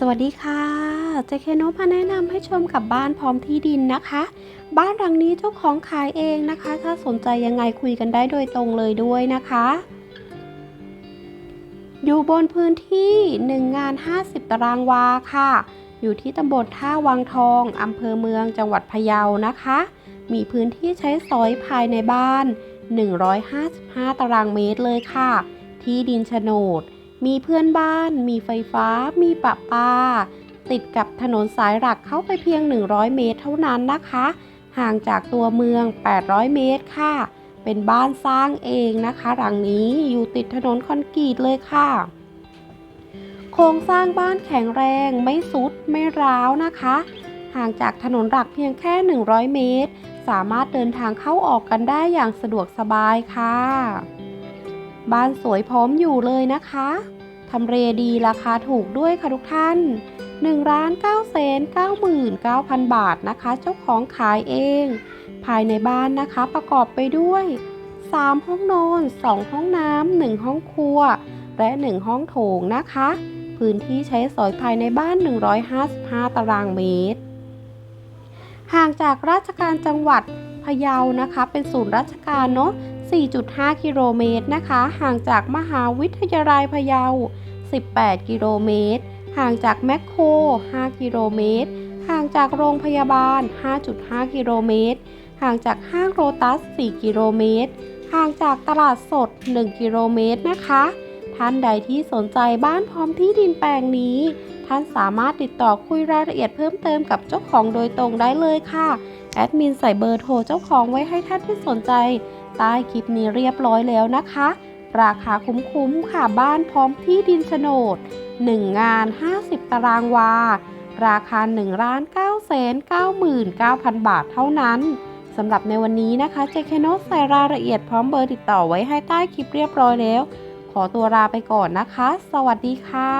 สวัสดีค่ะ เจเคโนมาแนะนำให้ชมกับบ้านพร้อมที่ดินนะคะ บ้านหลังนี้เจ้าของขายเองนะคะ ถ้าสนใจยังไงคุยกันได้โดยตรงเลยด้วยนะคะ อยู่บนพื้นที่ 1 งาน 50 ตารางวาค่ะ อยู่ที่ตำบลท่าวังทองอำเภอเมืองจังหวัดพะเยานะคะ มีพื้นที่ใช้สอยภายในบ้าน 155 ตารางเมตรเลยค่ะ ที่ดินโฉนด มีเพื่อนบ้าน มีไฟฟ้า มีประปา ติดกับถนนสายหลักเข้าไปเพียง 100 เมตรเท่านั้นนะคะ ห่างจากตัวเมือง 800 เมตรค่ะ เป็นบ้านสร้างเองนะคะ หลังนี้อยู่ติดถนนคอนกรีตเลยค่ะ โครงสร้างบ้านแข็งแรงไม่สุดไม่ร้าวนะคะ ห่างจากถนนหลักเพียงแค่ 100 เมตร สามารถเดินทางเข้าออกกันได้อย่างสะดวกสบายค่ะ บ้านสวยพร้อมอยู่เลยนะคะทำเลดีราคาถูกด้วยค่ะทุกท่าน1ล้าน9แสน99,000 บาทนะคะ เจ้าของขายเอง ภายในบ้านนะคะประกอบไปด้วย 3 ห้องนอน 2 ห้องน้ำ 1 ห้องครัว และ 1 ห้องโถงนะคะ พื้นที่ใช้สอยภายในบ้าน 155 ตารางเมตร ห่างจากราชการจังหวัดพะเยานะคะ เป็นศูนย์ราชการเนาะ 4.5 กิโลเมตรนะคะ ห่างจากมหาวิทยาลัยพะเยา 18 กิโลเมตร ห่างจากแมคโคร 5 กิโลเมตร ห่างจากโรงพยาบาล 5.5 กิโลเมตร ห่างจากห้างโรตัส 4 กิโลเมตร ห่างจากตลาดสด 1 กิโลเมตรนะคะ ท่านใดที่สนใจบ้านพร้อมที่ดินแปลงนี้ ท่านสามารถติดต่อคุยรายละเอียดเพิ่มเติมกับเจ้าของโดยตรงได้เลยค่ะ แอดมินใส่เบอร์โทรเจ้าของไว้ให้ท่านที่สนใจ ใต้คลิปนี้เรียบร้อยแล้วนะคะ ราคาคุ้มๆค่ะบ้านพร้อมที่ดินโฉนด 1 งาน 50 ตารางวา ราคา1ล้าน9แสน99,000 บาทเท่านั้นสำหรับในวันนี้นะคะเจคโนใส่รายละเอียดพร้อมเบอร์ติดต่อไว้ให้ใต้คลิปเรียบร้อยแล้ว ขอตัวลาไปก่อนนะคะ สวัสดีค่ะ